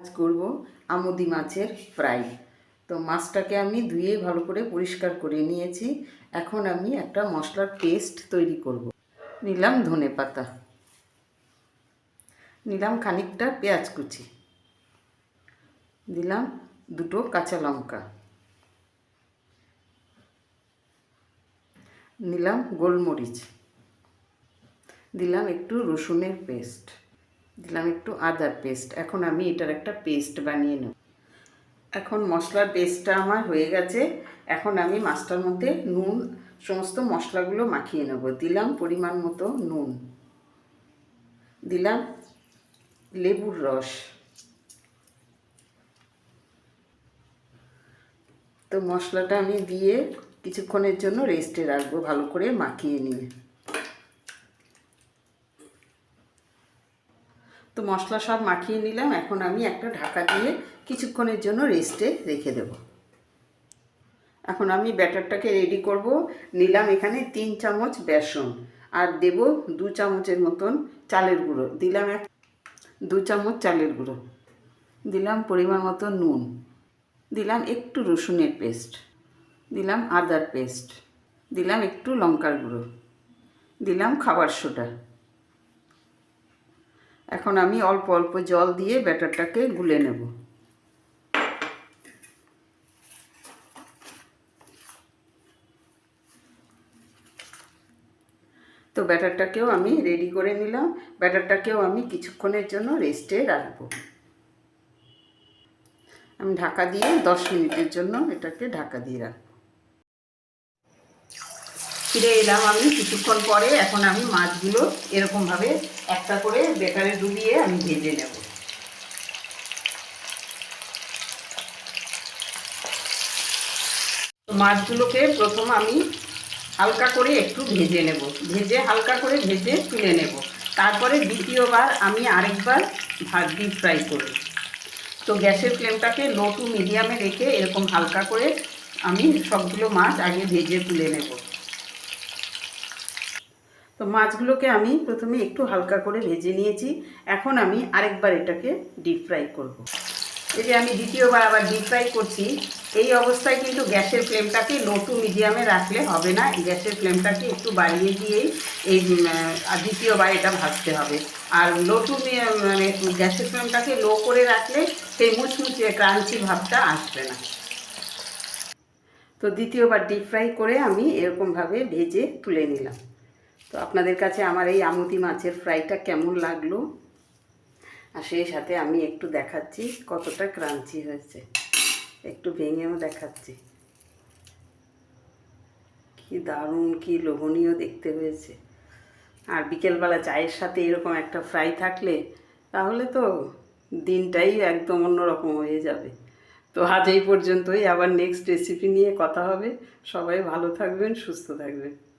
আজ করব, আমুদি মাছের ফ্রাই। তো মাছটাকে আমি ধুয়ে ভালো করে পরিষ্কার করে নিয়েছি। এখন আমি একটা মশলার পেস্ট তৈরি করব। নিলাম ধনে পাতা। নিলাম খানিকটা পেঁয়াজ কুচি। দিলাম দুটো কাঁচা লঙ্কা। নিলাম গোলমরিচ। দিলাম একটু রসুনের পেস্ট। দিলাম একটু আদার পেস্ট। এখন আমি এটার একটা পেস্ট বানিয়ে নেব। এখন মশলার পেস্টটা আমার হয়ে গেছে। এখন আমি মাছটার মধ্যে নুন, সমস্ত মশলাগুলো মাখিয়ে নেব। দিলাম পরিমাণ মতো নুন। দিলাম লেবুর রস। তো মশলাটা আমি দিয়ে কিছুক্ষণের জন্য রেস্টে রাখব ভালো করে মাখিয়ে নিয়ে। তো মশলা সব মাখিয়ে নিলাম। এখন আমি একটা ঢাকা দিয়ে কিছুক্ষণের জন্য রেস্টে রেখে দেব। এখন আমি ব্যাটারটাকে রেডি করব। নিলাম এখানে তিন চামচ বেসন আর দেব দু চামচের মতন চালের গুঁড়ো। দিলাম এক, দু চামচ চালের গুঁড়ো। দিলাম পরিমাণ মতো নুন। দিলাম একটু রসুনের পেস্ট। দিলাম আদার পেস্ট। দিলাম একটু লঙ্কার গুঁড়ো। দিলাম খাবার সোডা। এখন আমি অল্প অল্প জল দিয়ে ব্যাটারটাকে গুলে নেব। তো ব্যাটারটাকেও আমি রেডি করে নিলাম। ব্যাটারটাকেও আমি কিছুক্ষণের জন্য রেস্টে রাখব। আমি ঢাকা দিয়ে দশ মিনিটের জন্য এটাকে ঢাকা দিয়ে রাখব। ফিরে এলাম আমি কিছুক্ষণ পরে। এখন আমি মাছগুলো এরকমভাবে একটা করে বেকারে ডুবিয়ে আমি ভেজে নেব। মাছগুলোকে প্রথম আমি হালকা করে একটু ভেজে নেব। ভেজে হালকা করে ভেজে তুলে নেব। তারপরে দ্বিতীয়বার আমি আরেকবার ভাত ডিপ ফ্রাই করব। তো গ্যাসের ফ্লেমটাকে লো টু মিডিয়ামে রেখে এরকম হালকা করে আমি সবগুলো মাছ আগে ভেজে তুলে নেব। তো মাছগুলোকে আমি প্রথমে একটু হালকা করে ভেজে নিয়েছি। এখন আমি আরেকবার এটাকে ডিপ ফ্রাই করব। যে আমি দ্বিতীয়বার আবার ডিপ ফ্রাই করছি, এই অবস্থায় কিন্তু গ্যাসের ফ্লেমটাকে লো টু মিডিয়ামে রাখলে হবে না। গ্যাসের ফ্লেমটাকে একটু বাড়িয়ে দিয়েই এই দ্বিতীয়বার এটা ভাজতে হবে। আর লো টু মানে গ্যাসের ফ্লেমটাকে লো করে রাখলে সেই মুচমুচে ক্রাঞ্চি ভাবটা আসবে না। তো দ্বিতীয়বার ডিপ ফ্রাই করে আমি এরকমভাবে ভেজে তুলে নিলাম। তো আপনাদের কাছে আমার এই আমুতি মাছের ফ্রাইটা কেমন লাগল? আর সেই সাথে আমি একটু দেখাচ্ছি কতটা ক্রাঞ্চি হয়েছে। একটু ভেঙেও দেখাচ্ছি। কি দারুণ, কি লোভনীয় দেখতে হয়েছে। আর বিকেলবেলা চায়ের সাথে এরকম একটা ফ্রাই থাকলে তাহলে তো দিনটাই একদম অন্যরকম হয়ে যাবে। তো আজ এই পর্যন্তই, আবার নেক্সট রেসিপি নিয়ে কথা হবে। সবাই ভালো থাকবেন, সুস্থ থাকবেন।